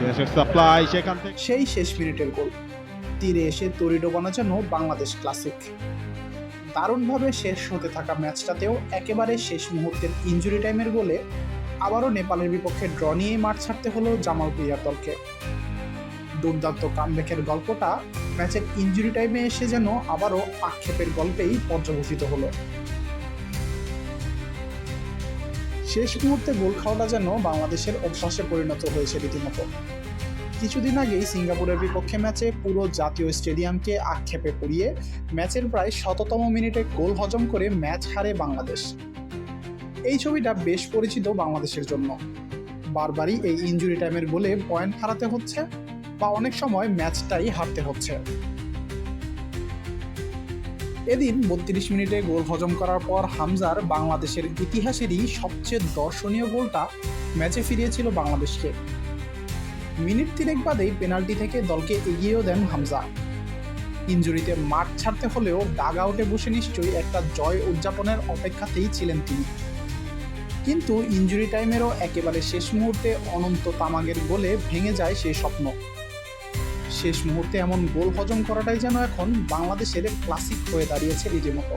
থেকে সেই শেষ মিনিটের গোল তীরে এসে তরি ডোবানো যেন বাংলাদেশ ক্লাসিক দারুণভাবে শেষ হতে থাকা ম্যাচটাতেও একেবারে শেষ মুহূর্তের ইঞ্জুরি টাইমের গোলে আবারও নেপালের বিপক্ষে ড্র নিয়েই মাঠ ছাড়তে হলো জামাল প্রিয়ার দলকে। দুর্দান্ত কামব্যাকের গল্পটা ম্যাচের ইঞ্জুরি টাইমে এসে যেন আবারও আক্ষেপের গল্পেই পর্যবসিত হলো। শেষ মুহূর্তে গোল খাওয়াটা যেন বাংলাদেশের অভ্যাসে পরিণত হয়েছে রীতিমতো। কিছুদিন আগেই সিঙ্গাপুরের বিপক্ষে ম্যাচে পুরো জাতীয় স্টেডিয়ামকে আক্ষেপে পড়িয়ে ম্যাচের প্রায় শততম মিনিটে গোল হজম করে ম্যাচ হারে বাংলাদেশ। এই ছবিটা বেশ পরিচিত বাংলাদেশের জন্য। বারবারই এই ইনজুরি টাইমের গোলে পয়েন্ট হারাতে হচ্ছে বা অনেক সময় ম্যাচটাই হারতে হচ্ছে। এদিন বত্রিশ মিনিটে গোল হজম করার পর হামজার বাংলাদেশের ইতিহাসেরই সবচেয়ে দর্শনীয় গোলটা ম্যাচে ফিরিয়েছিল বাংলাদেশকে। মিনিট তিনেক বাদেই পেনাল্টি থেকে দলকে এগিয়েও দেন হামজা। ইঞ্জুরিতে মাঠ ছাড়তে হলেও ডাগ আউটে বসে নিশ্চয়ই একটা জয় উদযাপনের অপেক্ষাতেই ছিলেন তিনি। কিন্তু ইঞ্জুরি টাইমেরও একেবারে শেষ মুহূর্তে অনন্ত তামাগের গোলে ভেঙে যায় সেই স্বপ্ন। শেষ মুহূর্তে এমন গোল হজম করাটাই যেন এখন বাংলাদেশের ক্লাসিক হয়ে দাঁড়িয়েছে রীতিমতো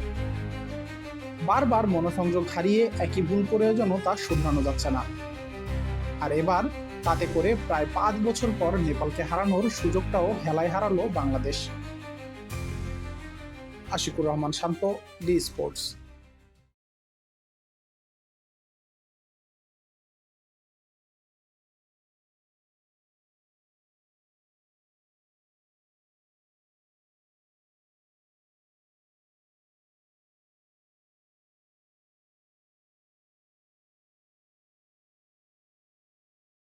বারবার মনোসংযোগ হারিয়ে একই ভুল করেও যেন তা শুধরানো যাচ্ছে না। আর এবার তাতে করে প্রায় পাঁচ বছর পর নেপালকে হারানোর সুযোগটাও হেলায় হারালো Bangladesh. Ashiqur Rahman Shanto, D sports.